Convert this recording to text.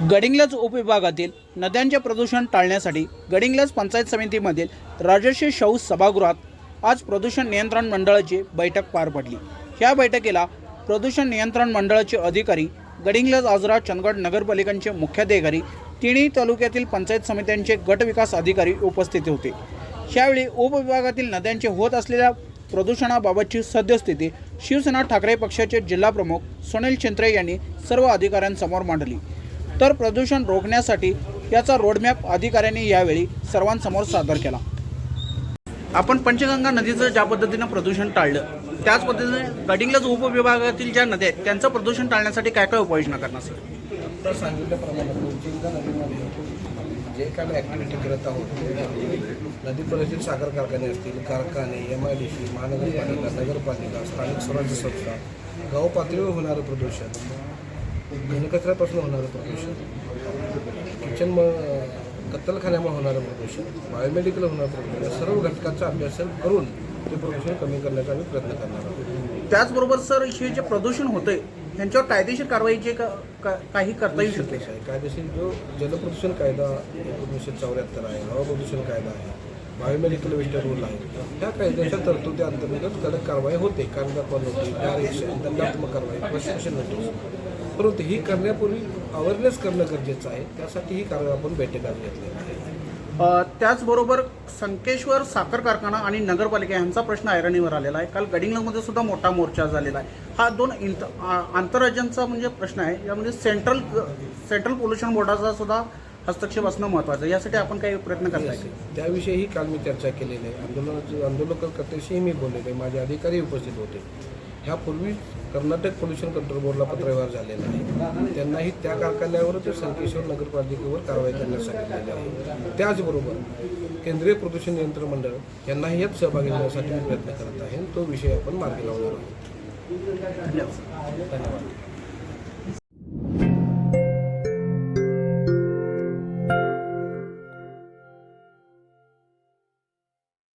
गडिंग्लज उपविभागातील नद्यांचे प्रदूषण टाळण्यासाठी गडिंग्लज पंचायत समितीमधील राजर्षी शाहू सभागृहात आज प्रदूषण नियंत्रण मंडळाची बैठक पार पडली. या बैठकीला प्रदूषण नियंत्रण मंडळाचे अधिकारी गडिंग्लज आजरा चंदगड नगरपालिकांचे मुख्याधिकारी तिन्ही तालुक्यातील पंचायत समित्यांचे गटविकास अधिकारी उपस्थित होते. यावेळी उपविभागातील नद्यांचे होत असलेल्या प्रदूषणाबाबतची सद्यस्थिती शिवसेना ठाकरे पक्षाचे जिल्हाप्रमुख सुनील छिंत्रे यांनी सर्व अधिकाऱ्यांसमोर मांडली. तर प्रदूषण रोखण्यासाठी याचा रोडमॅप अधिकाऱ्यांनी यावेळी सर्वांसमोर सादर केला. आपण पंचगंगा नदीचं ज्या पद्धतीनं प्रदूषण टाळलं त्याच पद्धतीने गडिंग्लज उपविभागातील ज्या नद्या आहेत त्यांचं प्रदूषण टाळण्यासाठी काय काय उपाययोजना करणार सर? तर सांगितल्याप्रमाणे पंचगंगा नदीमध्ये जे काय ॲक्टिव्हिटी करत आहोत नदी परिषद साखर कारखाने असतील कारखाने एम आय डी सी महानगरपालिका नगरपालिका स्थानिक स्वराज्य संस्था गाव पातळीवर होणारं प्रदूषण घनकचऱ्यापासून होणारं प्रदूषण किचन म कत्तलखान्यामुळे होणारं प्रदूषण. बायोमेडिकल होणारं प्रदूषण. या सर्व घटकांचा अभ्यास करून ते प्रदूषण कमी करण्याचा आम्ही प्रयत्न करणार आहोत. त्याचबरोबर सर हे जे प्रदूषण होतंय त्यांच्यावर कायदेशीर कारवाईचे काही करता येऊ शकते? कायदेशीर जो जलप्रदूषण कायदा एकोणीसशे चौऱ्याहत्तर आहे हवा प्रदूषण कायदा आहे बायोमेडिकल वेस्ट रूल आहे. त्या कायद्याच्या तरतुदी अंतर्गत कडक कारवाई होते. कागदापण होते डायरेक्शन दंडात्मक कारवाई प्रशिक्षण नोटीस परंतु ही करण्यापूर्वी अवेअरनेस करणं गरजेचं आहे. त्यासाठी ही कारवाई आपण घेतलेली आहे. अ, त्याचबरोबर संकेश्वर साखर कारखाना आणि नगरपालिका यांचा प्रश्न ऐरणीवर आलेला आहे. काल गडिंग्लजमध्ये सुद्धा मोठा मोर्चा झालेला आहे. हा दोन इंत आंतरराज्यांचा म्हणजे प्रश्न आहे. यामध्ये सेंट्रल सेंट्रल पोल्युशन बोर्डाचा सुद्धा हस्तक्षेप असणं महत्त्वाचं आहे. यासाठी आपण काही प्रयत्न करताय? त्याविषयीही काल मी चर्चा केलेली आहे. आंदोलनाचे आंदोलकर्त्याशीही मी बोललेले आहे. माझे अधिकारी उपस्थित होते. ह्यापूर्वी कर्नाटक पोल्युशन कंट्रोल बोर्डला पत्रव्यवहार झालेला आहे. त्यांनाही त्या कारखान्यावर ते संकेश्वर नगरपालिकेवर कारवाई करण्यास सांगितलेली आहे. त्याचबरोबर केंद्रीय प्रदूषण नियंत्रण मंडळ यांनाही यात सहभागी होण्यासाठी मी प्रयत्न करत आहे तो विषय आपण मार्गी लावणार आहोत. धन्यवाद धन्यवाद.